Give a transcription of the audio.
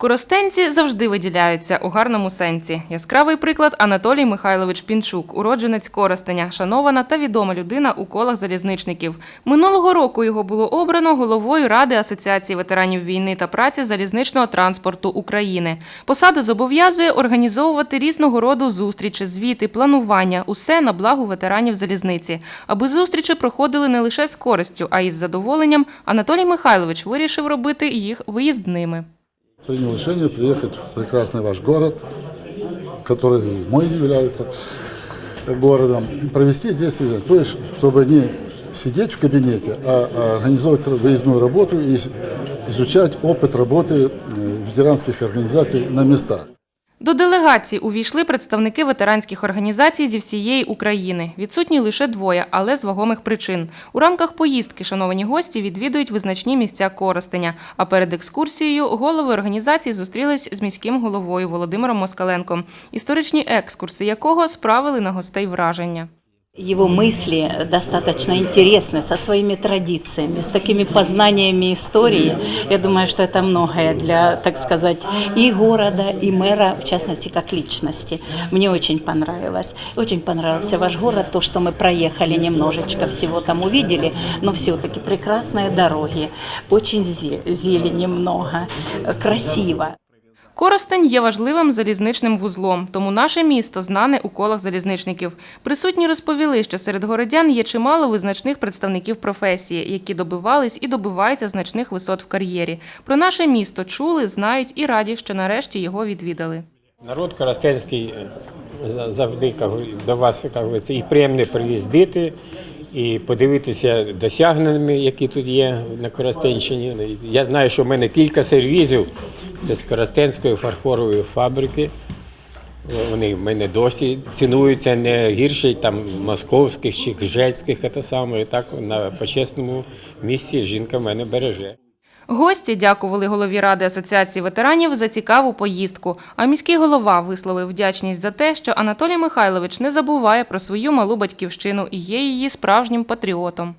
Коростенці завжди виділяються у гарному сенсі. Яскравий приклад Анатолій Михайлович Пінчук, уродженець Коростеня, шанована та відома людина у колах залізничників. Минулого року його було обрано головою Ради Асоціації ветеранів війни та праці залізничного транспорту України. Посада зобов'язує організовувати різного роду зустрічі, звіти, планування усе на благо ветеранів залізниці. Аби зустрічі проходили не лише з користю, а й з задоволенням. Анатолій Михайлович вирішив робити їх виїздними. принял решение приехать в прекрасный ваш город, который и мой является городом, и провести здесь, э, то есть, чтобы не сидеть в кабинете, а а организовать выездную работу и с- изучать опыт работы э, ветеранских организаций на местах. До делегації увійшли представники ветеранських організацій зі всієї України. Відсутні лише двоє, але з вагомих причин. У рамках поїздки шановані гості відвідують визначні місця користення. А перед екскурсією голови організації зустрілись з міським головою Володимиром Москаленком, історичні екскурси якого справили на гостей враження. Его мысли достаточно интересны, со своими традициями, с такими познаниями истории. Я думаю, что это многое для, так сказать, и города, и мэра, в частности, как личности. Мне очень понравилось. Очень понравился ваш город, то, что мы проехали немножечко, всего там увидели, но все-таки прекрасные дороги, очень зе- зелени много, красиво. Коростень є важливим залізничним вузлом, тому наше місто знане у колах залізничників. Присутні розповіли, що серед городян є чимало визначних представників професії, які добивались і добиваються значних висот в кар'єрі. Про наше місто чули, знають і раді, що нарешті його відвідали. Народ Коростенський е, завжди до вас як говориться, і приємно приїздити, і подивитися досягненнями, які тут є на Коростенщині. Я знаю, що в мене кілька сервізів. Це з Коростенської фарфорової фабрики. Вони в мене досі цінуються не гірше там московських чи кжецьких, це саме. Так на почесному місці жінка в мене береже. Гості дякували голові ради асоціації ветеранів за цікаву поїздку. А міський голова висловив вдячність за те, що Анатолій Михайлович не забуває про свою малу батьківщину і є її справжнім патріотом.